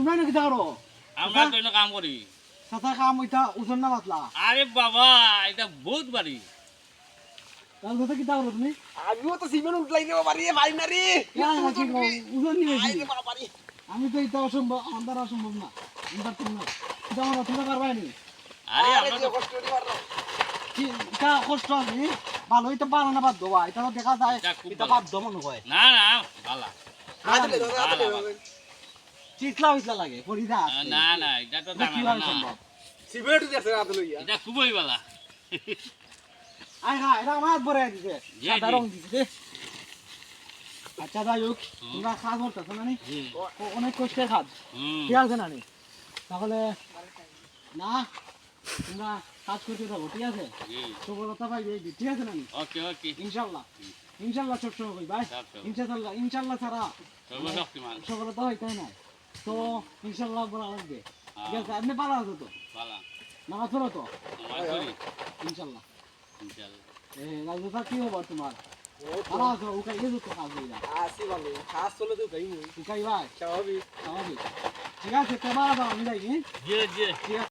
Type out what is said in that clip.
তুমি এনে কিতা আমরা তো কাম করি চাচা কাম ওইটা ওজন না পাতলা আরে বাবা এটা বহুত বাড়ি তাহলে কিতা করো তুমি? আমিও তো সিমেন্ট উঠলাই নেব পারি পারি না রে নাকি? ওজন নিয়ে আমি তো এটা অসম্ভব আমার অসম্ভব না। আমি পারতাম না এটা আমার তুমি পারবাই নি? আরে আমরা তো কষ্ট করি মারো কি এটা কষ্ট আছে ভালো এটা বানানো বাদ দেওয়া এটা তো দেখা যায় এটা ভালো। দেওয়া মনে হয় না না ভালা চিতলা হইতলা লাগে পরিদা আছে। না না এটা তো জানা কীভাবে না। দিছে আদলে ইয়া এটা খুবই ভালা আয় হ্যাঁ এটা আমার দিছে। সাদা রং দিছে আচ্ছা যাই হোক তোমরা করতেছো না নি? অনেক কষ্টের হুম। ঠিক আছে না নি? তাহলে না তোমরা কাজ করতে থাকো ঠিক আছে? সফলতা পাইবে ঠিক আছে না নি? ওকে ওকে। ইনশাল্লাহ। ইনশাল্লাহ সবসময় ভাই. ইনশাল্লাহ ইনশাল্লাহ ছাড়া। সফলতা হইতে না? তো ইনশাল্লাহ বলা লাগবে। ঠিক হ্যাঁ, আছে আপনি পালা আছো তো? পালা। নামাজ পড়ো তো? ইনশাল্লাহ এ কি হব তোমার? ভালো আছো? উকাই গেছো তো কাজ হইলা আসি ভালো খাস চলে তো গাই মুই উকাই ভাই? স্বাভাবিক। স্বাভাবিক। ঠিক আছে তোমার আমি যাই হ্যাঁ? জি জি। ঠিক আছে।